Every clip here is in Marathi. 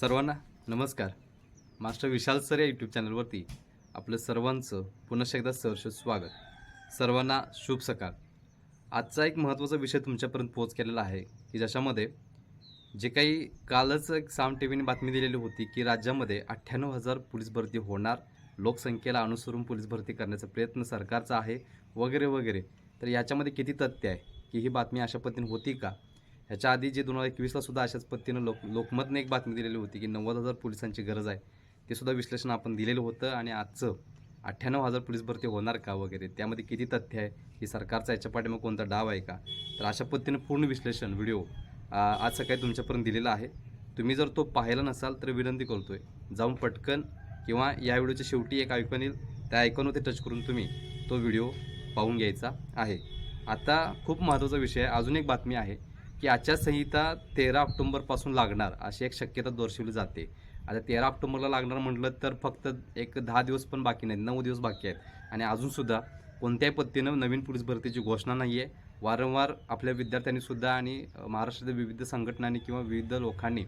सर्वांना नमस्कार. मास्टर विशाल सर या यूट्यूब चॅनलवरती आपलं सर्वांचं पुन्हा एकदा सहर्ष स्वागत. सर्वांना शुभ सकाळ. आजचा एक महत्त्वाचा विषय तुमच्यापर्यंत पोच केलेला आहे की ज्याच्यामध्ये जे काही कालच एक साम टी व्हीने बातमी दिलेली होती की राज्यामध्ये अठ्ठ्याण्णव हजार पोलीस भरती होणार लोकसंख्येला अनुसरून पोलीस भरती करण्याचा प्रयत्न सरकारचा आहे वगैरे वगैरे. तर याच्यामध्ये किती तथ्य आहे? की ही बातमी अशा पद्धतीने होती का? ह्याच्या आधी जे दोन हजार एकवीसला सुद्धा अशाच पद्धतीनं लोक लोकमतने एक बातमी दिलेली होती की नव्वद हजार पोलिसांची गरज आहे. ते सुद्धा विश्लेषण आपण दिलेलं होतं आणि आजचं अठ्ठ्याण्णव हजार पोलीस भरती होणार का वगैरे त्यामध्ये किती तथ्य आहे की सरकारचा याच्या पाठीमा कोणता डाव आहे का? तर अशा पद्धतीनं पूर्ण विश्लेषण व्हिडिओ आज सकाळी तुमच्यापर्यंत दिलेला आहे. तुम्ही जर तो पाहिला नसाल तर विनंती करतो आहे जाऊन पटकन किंवा या व्हिडिओच्या शेवटी एक ऐकून येईल त्या ऐकूनवरती टच करून तुम्ही तो व्हिडिओ पाहून घ्यायचा आहे. आता खूप महत्त्वाचा विषय आहे. अजून एक बातमी आहे की आचारसंहिता तेरा ऑक्टोंबरपासून लागणार अशी एक शक्यता दर्शवली जाते. आता तेरा ऑक्टोबरला लागणार म्हटलं तर फक्त एक दहा दिवस पण बाकी नाहीत नऊ दिवस बाकी आहेत. आणि अजूनसुद्धा कोणत्याही पद्धतीनं नवीन पोलीस भरतीची घोषणा नाही आहे वारंवार आपल्या विद्यार्थ्यांनीसुद्धा आणि महाराष्ट्रातील विविध संघटनांनी किंवा विविध लोकांनी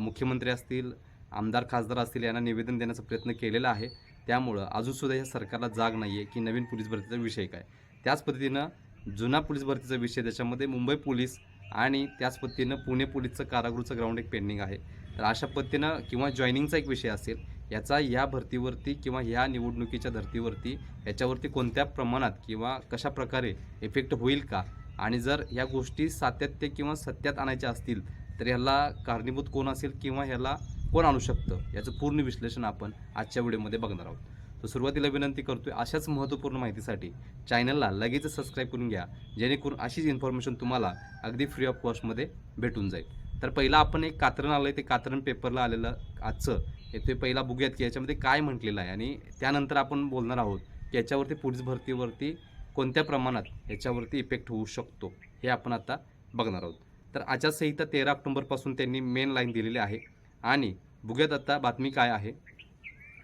मुख्यमंत्री असतील आमदार खासदार असतील यांना निवेदन देण्याचा प्रयत्न केलेला आहे. त्यामुळं अजूनसुद्धा या सरकारला जाग नाही आहे की नवीन पोलीस भरतीचा विषय काय. त्याच पद्धतीनं जुना पोलीस भरतीचा विषय त्याच्यामध्ये मुंबई पोलीस आणि त्याच पद्धतीनं पुणे पोलीसचं कारागृहचं ग्राउंड एक पेंडिंग आहे. तर अशा पद्धतीनं किंवा जॉईनिंगचा एक विषय असेल याचा या भरतीवरती किंवा ह्या निवडणुकीच्या धर्तीवरती याच्यावरती कोणत्या प्रमाणात किंवा कशा प्रकारे इफेक्ट होईल का? आणि जर या गोष्टी सातत्य किंवा सत्यात आणायच्या असतील तर ह्याला कारणीभूत कोण असेल किंवा ह्याला कोण आणू शकतं? याचं पूर्ण विश्लेषण आपण आजच्या व्हिडिओमध्ये बघणार आहोत. तर सुरुवातीला विनंती करतोय अशाच महत्त्वपूर्ण माहितीसाठी चॅनलला लगेच सबस्क्राईब करून घ्या. जेणेकरून अशीच इन्फॉर्मेशन तुम्हाला अगदी फ्री ऑफ कॉस्टमध्ये भेटून जाईल. तर पहिला आपण एक कात्रण आलं आहे ते कात्रण पेपरला आलेलं आजचं. हे ते पहिला बघूयात की याच्यामध्ये काय म्हटलेलं आहे आणि त्यानंतर आपण बोलणार आहोत की याच्यावरती पोलीस भरतीवरती कोणत्या प्रमाणात याच्यावरती इफेक्ट होऊ शकतो हे आपण आता बघणार आहोत. तर आचारसंहिता तेरा ऑक्टोबरपासून त्यांनी मेन लाईन दिलेली आहे. आणि बघूयात आता बातमी काय आहे.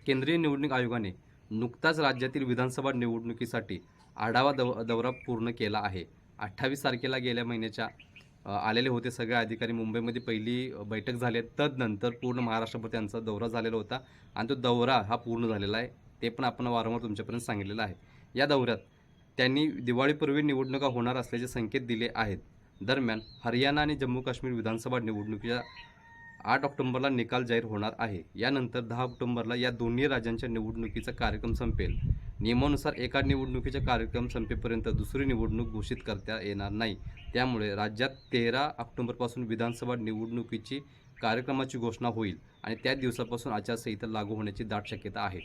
केंद्रीय निवडणूक आयोगाने नुकताच राज्यातील विधानसभा निवडणुकीसाठी आढावा दौ दौरा पूर्ण केला आहे. अठ्ठावीस तारखेला गेल्या महिन्याच्या आलेले होते सगळे अधिकारी. मुंबईमध्ये पहिली बैठक झाली. आहे तदनंतर पूर्ण महाराष्ट्रभर त्यांचा दौरा झालेला होता आणि तो दौरा हा पूर्ण झालेला आहे. ते पण आपण वारंवार तुमच्यापर्यंत सांगितलेलं आहे. या दौऱ्यात त्यांनी दिवाळीपूर्वी निवडणुका होणार असल्याचे संकेत दिले आहेत. दरम्यान हरियाणा आणि जम्मू काश्मीर विधानसभा निवडणुकीच्या आठ ऑक्टोबरला निकाल जाहीर होणार आहे. यानंतर दहा ऑक्टोबरला या दोन्ही राज्यांच्या निवडणुकीचा कार्यक्रम संपेल. नियमानुसार एका निवडणुकीचा कार्यक्रम संपेपर्यंत दुसरी निवडणूक घोषित करता येणार नाही. त्यामुळे राज्यात तेरा ऑक्टोबरपासून विधानसभा निवडणुकीची कार्यक्रमाची घोषणा होईल आणि त्या दिवसापासून आचारसंहिता लागू होण्याची दाट शक्यता आहे.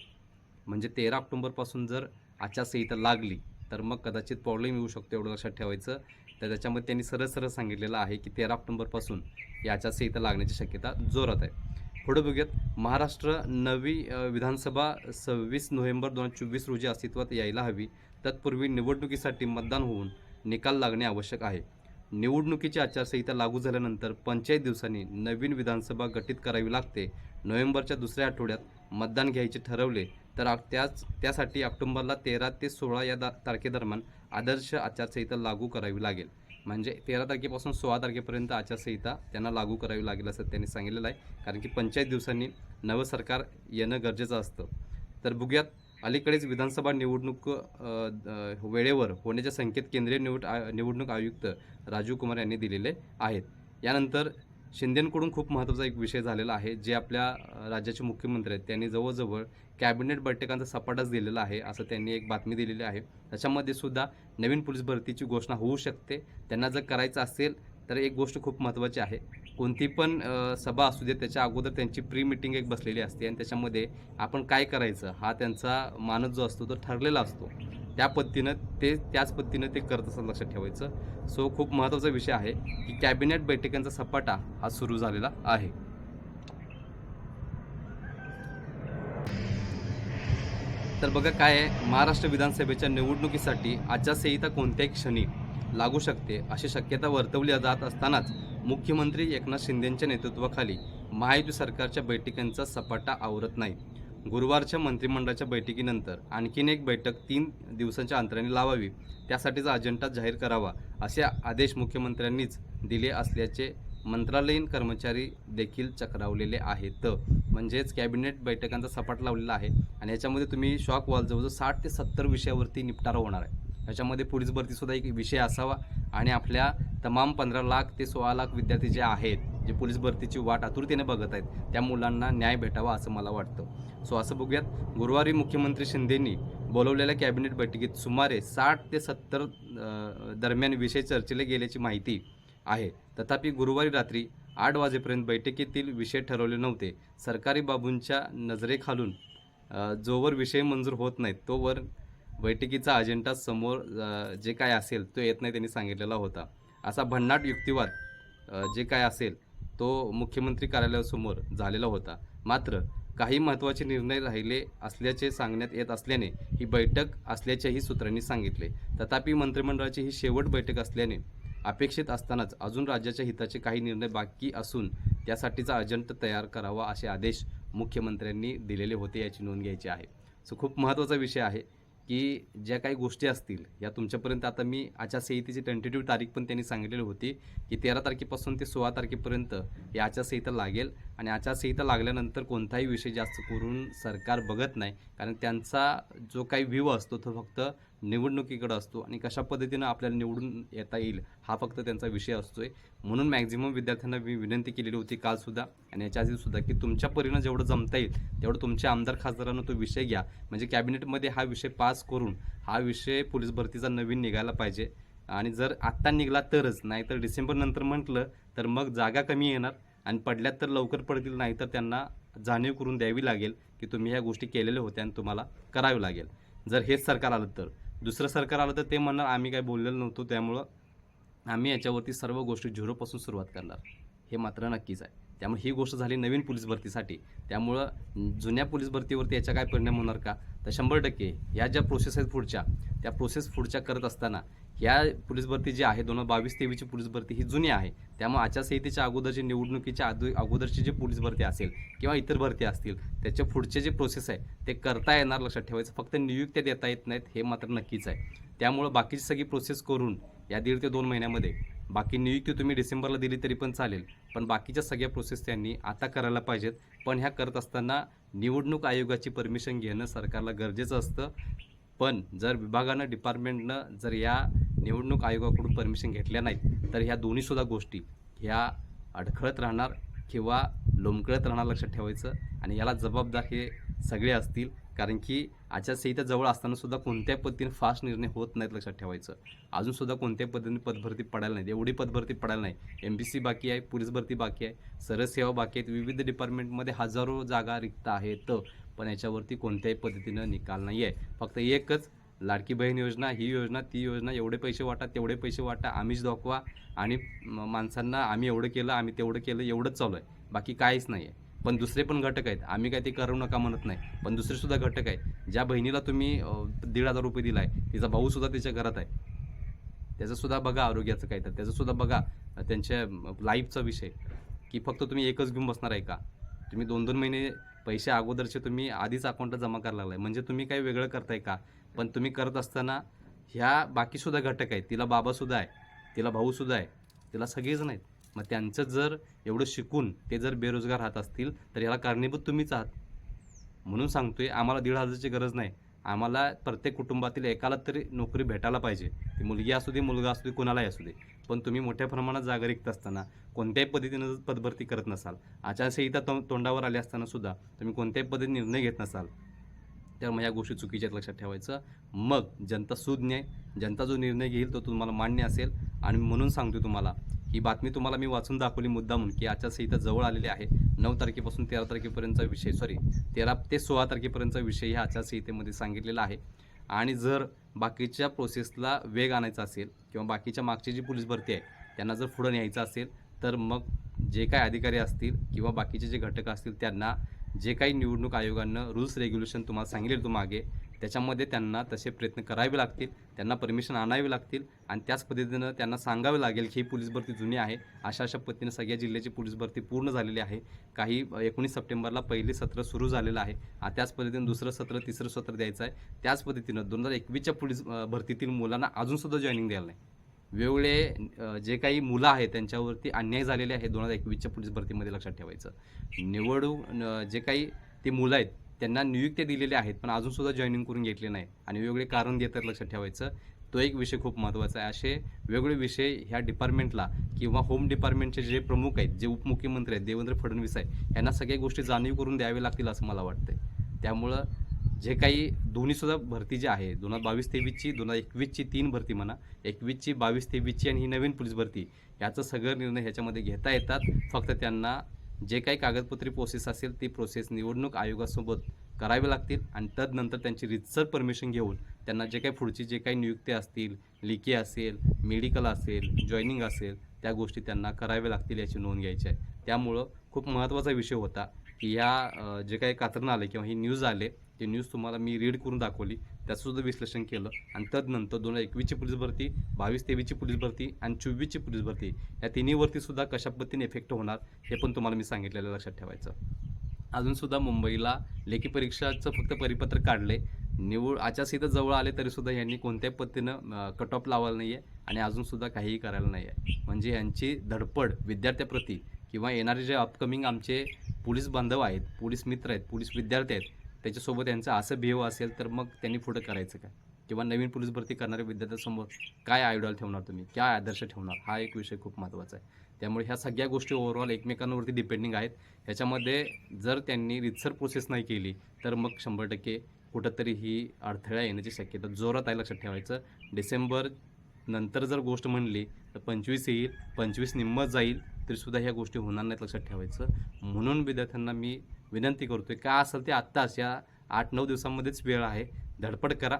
म्हणजे तेरा ऑक्टोबरपासून जर आचारसंहिता लागली तर मग कदाचित प्रॉब्लेम येऊ शकतो एवढं लक्षात ठेवायचं. तर त्याच्यामध्ये त्यांनी सरळ सरळ सांगितलेलं आहे की तेरा ऑक्टोंबरपासून याच्या संहिता लागण्याची शक्यता जोरात आहे. पुढे बघूयात. महाराष्ट्र नवी विधानसभा सव्वीस नोव्हेंबर दोन हजार चोवीस रोजी अस्तित्वात यायला हवी. तत्पूर्वी निवडणुकीसाठी मतदान होऊन निकाल लागणे आवश्यक आहे. निवडणुकीची आचारसंहिता लागू झाल्यानंतर पंचायत दिवसांनी नवीन विधानसभा गठीत करावी लागते. नोव्हेंबरच्या दुसऱ्या आठवड्यात मतदान घ्यायचे ठरवले तर त्याच त्यासाठी ऑक्टोंबरला तेरा ते सोळा या दा तारखेदरम्यान आदर्श आचारसंहिता लागू करावी लागेल. म्हणजे तेरा तारखेपासून सोळा तारखेपर्यंत आचारसंहिता त्यांना लागू करावी लागेल असं त्यांनी सांगितलेलं आहे. कारण की पंचायत दिवसांनी नवं सरकार येणं गरजेचं असतं. तर बघूयात अलीकडेच विधानसभा निवडणूक वेळेवर होण्याचे संकेत केंद्रीय निवड आ- निवडणूक आयुक्त राजीव कुमार यांनी दिलेले आहेत. यानंतर शिंदेंकडून खूप महत्त्वाचा एक विषय झालेला आहे जे आपल्या राज्याचे मुख्यमंत्री आहेत त्यांनी जवळजवळ कॅबिनेट बैठकांचा सपाटाच दिलेला आहे असं त्यांनी एक बातमी दिलेली आहे. त्याच्यामध्ये सुद्धा नवीन पोलीस भरतीची घोषणा होऊ शकते. त्यांना जर करायचं असेल तर एक गोष्ट खूप महत्त्वाची आहे. कोणती पण सभा असू दे त्याच्या अगोदर त्यांची प्री मिटिंग एक बसलेली असते आणि त्याच्यामध्ये आपण काय करायचं हा त्यांचा मानस जो असतो तो ठरलेला असतो. त्या पद्धतीनं ते त्याच पद्धतीनं ते करत असं लक्षात ठेवायचं. सो खूप महत्त्वाचा विषय आहे की कॅबिनेट बैठकांचा सपाटा हा सुरू झालेला आहे. तर बघा काय आहे महाराष्ट्र विधानसभेच्या निवडणुकीसाठी आचारसंहिता कोणत्याही क्षणी लागू शकते अशी शक्यता वर्तवली जात असतानाच मुख्यमंत्री एकनाथ शिंदेंच्या नेतृत्वाखाली महायुती सरकारच्या बैठकांचा सपाटा आवरत नाही. गुरुवारच्या मंत्रिमंडळाच्या बैठकीनंतर आणखीन एक बैठक तीन दिवसांच्या अंतराने लावावी. त्यासाठीचा अजेंडा जाहीर करावा असे आदेश मुख्यमंत्र्यांनीच दिले असल्याचे मंत्रालयीन कर्मचारी देखील चक्रावलेले आहेत. म्हणजेच कॅबिनेट बैठकांचा सपाट लावलेला आहे आणि याच्यामध्ये तुम्ही शॉक व्हाल जवळजवळ साठ ते सत्तर विषयावरती निपटारा होणार आहे. याच्यामध्ये पोलीस भरतीसुद्धा एक विषय असावा आणि आपल्या तमाम पंधरा लाख ते सोळा लाख विद्यार्थी जे आहेत जे पोलीस भरतीची वाट आतुरतेने बघत आहेत त्या मुलांना न्याय भेटावा असं मला वाटतं. सो असं बघूयात गुरुवारी मुख्यमंत्री शिंदेंनी बोलवलेल्या कॅबिनेट बैठकीत सुमारे साठ ते सत्तर दरम्यान विषय चर्चेले गेल्याची माहिती आहे. तथापि गुरुवारी रात्री आठ वाजेपर्यंत बैठकीतील विषय ठरवले नव्हते. सरकारी बाबूंच्या नजरेखालून जोवर विषय मंजूर होत नाहीत तोवर बैठकीचा अजेंडा समोर जे काय असेल तो येत नाही त्यांनी सांगितलेला होता. असा भन्नाट युक्तिवाद जे काय असेल तो मुख्यमंत्री कार्यालयासमोर झालेला होता. मात्र काही महत्त्वाचे निर्णय राहिले असल्याचे सांगण्यात येत असल्याने ही बैठक असल्याचेही सूत्रांनी सांगितले. तथापि मंत्रिमंडळाची ही शेवट बैठक असल्याने अपेक्षित असतानाच अजून राज्याच्या हिताचे काही निर्णय बाकी असून त्यासाठीचा अजंट तयार करावा असे आदेश मुख्यमंत्र्यांनी दिलेले होते याची नोंद घ्यायची आहे. सो खूप महत्त्वाचा विषय आहे. की ज्या काही गोष्टी असतील या तुमच्यापर्यंत आता मी आचारसंहितेची टेंटेटिव्ह तारीख पण त्यांनी सांगितलेली होती की तेरा तारखेपासून ते सोळा तारखेपर्यंत ही आचारसंहिता लागेल. आणि आचारसंहिता लागल्यानंतर कोणताही विषय जास्त करून सरकार बघत नाही. कारण त्यांचा जो काही व्ह्यू असतो तो फक्त निवडणुकीकडं असतो आणि कशा पद्धतीनं आपल्याला निवडून येता येईल हा फक्त त्यांचा विषय असतोय. म्हणून मॅक्झिमम विद्यार्थ्यांना मी विनंती केलेली होती कालसुद्धा आणि याच्या आधी सुद्धा की तुमच्या परीनं जेवढं जमता येईल तेवढं तुमच्या आमदार खासदारांना तो विषय घ्या. म्हणजे कॅबिनेटमध्ये हा विषय पास करून हा विषय पोलीस भरतीचा नवीन निघायला पाहिजे. आणि जर आत्ता निघाला तरच नाहीतर डिसेंबरनंतर डिसेंबर नंतर म्हटलं तर मग जागा कमी येणार आणि पडल्यात तर लवकर पडतील नाही तर त्यांना जाणीव करून द्यावी लागेल की तुम्ही ह्या गोष्टी केलेल्या होत्या आणि तुम्हाला करावी लागेल. जर हेच सरकार आलं तर. दुसरं सरकार आलं तर ते म्हणणार आम्ही काय बोललेलो नव्हतो त्यामुळं आम्ही याच्यावरती सर्व गोष्टी झिरोपासून सुरुवात करणार. हे मात्र नक्कीच आहे. त्यामुळे ही गोष्ट झाली नवीन पोलीस भरतीसाठी. त्यामुळं जुन्या पोलीस भरतीवरती याचा काय परिणाम होणार का? तर शंभर टक्के ह्या ज्या प्रोसेस आहेत पुढच्या त्या प्रोसेस पुढच्या करत असताना या पोलीस भरती जी आहे दोन हजार बावीस तेवीसची पोलीस भरती ही जुनी आहे. त्यामुळे आचारसंहितेच्या अगोदरची निवडणुकीच्या आदो अगोदरची जी पोलीस भरती असेल किंवा इतर भरती असतील त्याच्या पुढचे जे प्रोसेस आहे ते करता येणार लक्षात ठेवायचं. फक्त नियुक्त्या देता येत नाहीत हे मात्र नक्कीच आहे. त्यामुळं बाकीची सगळी प्रोसेस करून या दीड ते दोन महिन्यामध्ये बाकी नियुक्ती तुम्ही डिसेंबरला दिली तरी पण चालेल पण बाकीच्या सगळ्या प्रोसेस त्यांनी आता करायला पाहिजेत. पण ह्या करत असताना निवडणूक आयोगाची परमिशन घेणं सरकारला गरजेचं असतं. पण जर विभागानं डिपार्टमेंटनं जर या निवडणूक आयोगाकडून परमिशन घेतल्या नाहीत तर ह्या दोन्हीसुद्धा गोष्टी ह्या अडखळत राहणार किंवा लोंबकळत राहणार लक्षात ठेवायचं आणि याला जबाबदार हे सगळे असतील. कारण की आचारसंहिता जवळ असतानासुद्धा कोणत्या कोणत्याही पद्धतीने फास्ट निर्णय होत नाहीत लक्षात ठेवायचं. अजूनसुद्धा कोणत्या कोणत्याही पद्धतीने पदभरती पडायला नाही एवढी पदभरती पडायला नाही. एम बी सी बाकी आहे पोलीस भरती बाकी आहे सरसेवा बाकी आहेत विविध डिपार्टमेंटमध्ये हजारो जागा रिक्त आहेत. पण याच्यावरती कोणत्याही पद्धतीनं निकाल नाही आहे फक्त एकच लाडकी बहीण योजना ही योजना ती योजना एवढे पैसे वाटा तेवढे पैसे वाटा आम्हीच दाखवा आणि माणसांना आम्ही एवढं केलं आम्ही तेवढं केलं एवढंच चालू आहे. बाकी काहीच नाही आहे पण दुसरे पण घटक आहेत. आम्ही काय ते करू नका म्हणत नाही. पण दुसरेसुद्धा घटक आहे ज्या बहिणीला तुम्ही दीड हजार रुपये दिला आहे तिचा भाऊसुद्धा तिच्या घरात आहे. त्याचंसुद्धा बघा आरोग्याचं काय तर. त्याचंसुद्धा बघा त्यांच्या लाईफचा विषय. की फक्त तुम्ही एकच घेऊन बसणार आहे का? तुम्ही दोन दोन महिने पैसे अगोदरचे तुम्ही आधीच अकाउंटला जमा करायला लागलाय. म्हणजे तुम्ही काही वेगळं करताय का? पण तुम्ही करत असताना ह्या बाकीसुद्धा घटक आहेत. तिला बाबासुद्धा आहे तिला भाऊसुद्धा आहे तिला सगळेच नाहीत. मग त्यांचं जर एवढं शिकून ते जर बेरोजगार राहत असतील तर याला कारणीभूत तुम्हीच आहात. म्हणून सांगतोय आम्हाला दीड हजारची गरज नाही. आम्हाला प्रत्येक कुटुंबातील एकाला तरी नोकरी भेटायला पाहिजे. ती मुलगी असू दे मुलगा असू दे कोणालाही असू दे. पण तुम्ही मोठ्या प्रमाणात जागरिकता असताना कोणत्याही पद्धतीनं जर पदभरती करत नसाल आचारसंहिता तो तोंडावर आली असताना सुद्धा तुम्ही कोणत्याही पद्धतीने निर्णय घेत नसाल तर मग या गोष्टी चुकीच्या आहेत लक्षात ठेवायचं. मग जनता सुज्ञ आहे. जनता जो निर्णय घेईल तो तुम्हाला मान्य असेल. आणि म्हणून सांगतो तुम्हाला ही बातमी तुम्हाला मी वाचून दाखवली मुद्दा म्हणून की आचारसंहिता जवळ आलेली आहे. नऊ तारखेपासून तेरा तारखेपर्यंतचा विषय सॉरी तेरा ते सोळा तारखेपर्यंतचा विषय ह्या आचारसंहितेमध्ये सांगितलेला आहे. आणि जर बाकीच्या प्रोसेसला वेग आणायचा असेल किंवा बाकीच्या मागची जी पोलीस भरती आहे त्यांना जर पुढं न्यायचं असेल तर मग जे काय अधिकारी असतील किंवा बाकीचे जे घटक असतील त्यांना जे काही निवडणूक आयोगानं रूल्स रेग्युलेशन तुम्हाला सांगितले तू मागे त्याच्यामध्ये त्यांना तसे प्रयत्न करावे लागतील त्यांना परमिशन आणावी लागतील आणि त्याच पद्धतीनं त्यांना सांगावे लागेल की ही पोलीस भरती जुनी आहे. अशा अशा पद्धतीनं सगळ्या जिल्ह्याची पोलीस भरती पूर्ण झालेली आहे. काही एकोणीस सप्टेंबरला पहिले सत्र सुरू झालेलं आहे. त्याच पद्धतीनं दुसरं सत्र तिसरं सत्र द्यायचं आहे. त्याच पद्धतीनं दोन हजार एकवीसच्या पोलीस भरतीतील मुलांना अजूनसुद्धा जॉईनिंग द्यायला नाही. वेगवेगळे जे काही मुलं आहेत त्यांच्यावरती अन्याय झालेले आहे दोन हजार एकवीसच्या पोलीस भरतीमध्ये लक्षात ठेवायचं. निवडून जे काही ते मुलं आहेत त्यांना नियुक्त्या दिलेल्या आहेत पण अजूनसुद्धा जॉईनिंग करून घेतले नाही आणि वेगवेगळे कारण देतात लक्षात ठेवायचं. तो एक विषय खूप महत्त्वाचा आहे. असे वेगवेगळे विषय ह्या डिपार्टमेंटला किंवा होम डिपार्टमेंटचे जे प्रमुख आहेत जे उपमुख्यमंत्री आहेत देवेंद्र फडणवीस आहे यांना सगळ्या गोष्टी जाणीव करून द्यावे लागतील असं मला वाटतं त्यामुळं जे काही दोन्हीसुद्धा भरती जी आहे दोन हजार बावीस तेवीसची दोन हजार एकवीसची तीन भरती म्हणा एकवीसची बावीस तेवीसची आणि ही नवीन पोलीस भरती याचं सगळं निर्णय ह्याच्यामध्ये घेता येतात. फक्त त्यांना जे काही कागदपत्री प्रोसेस असेल ती प्रोसेस निवडणूक आयोगासोबत करावे लागतील आणि तदनंतर त्यांची रितसर परमिशन घेऊन त्यांना जे काही पुढची जे काही नियुक्त्या असतील लिकी असेल मेडिकल असेल जॉईनिंग असेल त्या गोष्टी त्यांना कराव्या लागतील याची नोंद घ्यायची आहे. त्यामुळं खूप महत्त्वाचा विषय होता की ह्या जे काही कातरणं आले किंवा ही न्यूज आले ती न्यूज तुम्हाला मी रीड करून दाखवली. त्याचंसुद्धा विश्लेषण केलं. आणि तदनंतर दोन हजार एकवीसची पोलीस भरती बावीस तेवीसची पोलीस भरती आणि चोवीसची पोलीस भरती. या तिन्हीवरती सुद्धा कशा पद्धतीने इफेक्ट होणार हे पण तुम्हाला मी सांगितलेलं लक्षात ठेवायचं. अजूनसुद्धा मुंबईला लेखी परीक्षाचं फक्त परिपत्र काढले. निवड आचारसंहिता जवळ आले तरीसुद्धा यांनी कोणत्याही पद्धतीनं कट ऑफ लावायला नाही आहे आणि अजूनसुद्धा काहीही करायला नाही आहे म्हणजे यांची धडपड विद्यार्थ्याप्रती किंवा येणारे जे अपकमिंग आमचे पोलीस बांधव आहेत पोलीस मित्र आहेत पोलीस विद्यार्थी आहेत त्याच्यासोबत यांचं असं बिहेव असेल तर मग त्यांनी पुढं करायचं काय? किंवा नवीन पोलीस भरती करणाऱ्या विद्यार्थ्यांसमोर काय आयडॉल ठेवणार तुम्ही? काय आदर्श ठेवणार? हा एक विषय खूप महत्त्वाचा आहे. त्यामुळे ह्या सगळ्या गोष्टी ओव्हरऑल एकमेकांवरती डिपेंडिंग आहेत. ह्याच्यामध्ये जर त्यांनी रितसर प्रोसेस नाही केली तर मग शंभर टक्के कुठंतरी ही अडथळा येण्याची शक्यता जोरात आहे लक्षात ठेवायचं. डिसेंबर नंतर जर गोष्ट म्हणली तर पंचवीस येईल पंचवीस निम्मत जाईल तरीसुद्धा ह्या गोष्टी होणार नाहीत लक्षात ठेवायचं. म्हणून विद्यार्थ्यांना मी विनंती करतोय का असेल ते आत्ताच या आठ नऊ दिवसांमध्येच वेळ आहे. धडपड करा.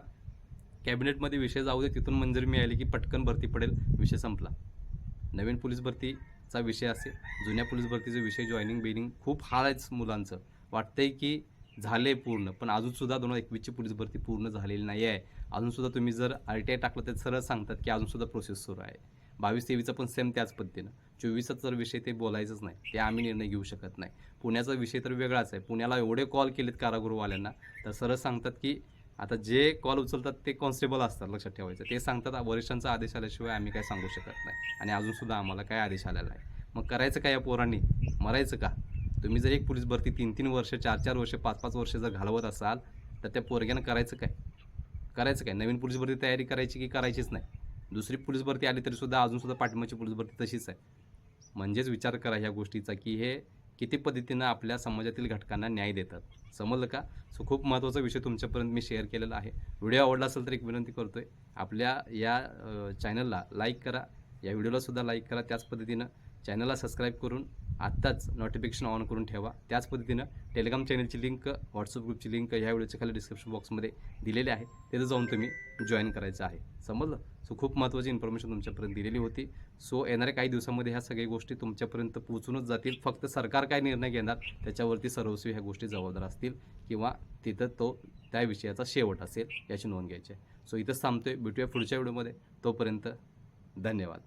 कॅबिनेटमध्ये विषय जाऊ दे तिथून मंजुरी मिळाली की पटकन भरती पडेल विषय संपला. नवीन पोलीस भरतीचा विषय असेल जुन्या पोलीस भरतीचा विषय जॉईनिंग बिनिंग खूप हाल आहेच मुलांचं. वाटतंय की झाले पूर्ण पण अजूनसुद्धा दोन हजार एकवीसची पोलीस भरती पूर्ण झालेली नाही आहे अजूनसुद्धा तुम्ही जर आर टी आय टाकलं तर सरळ सांगतात की अजूनसुद्धा प्रोसेस सुरू आहे. बावीस तेवीसचा पण सेम त्याच पद्धतीनं. चोवीसचा तर विषय ते बोलायचंच नाही ते आम्ही निर्णय घेऊ शकत नाही. पुण्याचा विषय तर वेगळाच आहे. पुण्याला एवढे कॉल केलेत कारागृहवाल्यांना तर सरळ सांगतात की आता जे कॉल उचलतात ते कॉन्स्टेबल असतात लक्षात ठेवायचं. ते सांगतात वरिष्ठांचा आदेश आल्याशिवाय आम्ही काय सांगू शकत नाही. आणि अजूनसुद्धा आम्हाला काय आदेश आलेला आहे मग करायचं काय या पोरांनी? मरायचं का? तुम्ही जर एक पोलीस भरती तीन तीन वर्ष चार चार वर्ष पाच पाच वर्ष जर घालवत असाल तर त्या पोरग्यानं करायचं काय? करायचं काय? नवीन पोलीस भरती तयारी करायची की करायचीच नाही? दुसरी पोलीस भरती आली तरी सुद्धा अजूनसुद्धा पाठिंबाची पोलीस भरती तशीच आहे. म्हणजेच विचार करा ह्या गोष्टीचा की हे किती पद्धतीनं आपल्या समाजातील घटकांना न्याय देतात. समजलं का? सो खूप महत्त्वाचा विषय तुमच्यापर्यंत मी शेअर केलेला आहे. व्हिडिओ आवडला असेल तर एक विनंती करतो आहे आपल्या या चॅनलला लाईक करा. या व्हिडिओलासुद्धा लाईक करा. त्याच पद्धतीनं चॅनलला सबस्क्राईब करून आत्ताच नोटिफिकेशन ऑन करून ठेवा. त्याच पद्धतीनं टेलिग्राम चॅनलची लिंक व्हॉट्सअप ग्रुपची लिंक ह्या व्हिडिओच्या खाली डिस्क्रिप्शन बॉक्समध्ये दिलेली आहे. तिथं जाऊन तुम्ही जॉईन करायचं आहे. समजलं? सो खूप महत्त्वाची इन्फॉर्मेशन तुमच्यापर्यंत दिलेली होती. सो येणाऱ्या काही दिवसामध्ये ह्या सगळ्या गोष्टी तुमच्यापर्यंत पोहोचूनच जातील. फक्त सरकार काय निर्णय घेणार त्याच्यावरती सर्वस्वी ह्या गोष्टी जबाबदार असतील किंवा तिथं तो त्या विषयाचा शेवट असेल याची नोंद घ्यायची आहे. सो इथंच थांबतोय. भेटूया पुढच्या व्हिडिओमध्ये. तोपर्यंत धन्यवाद.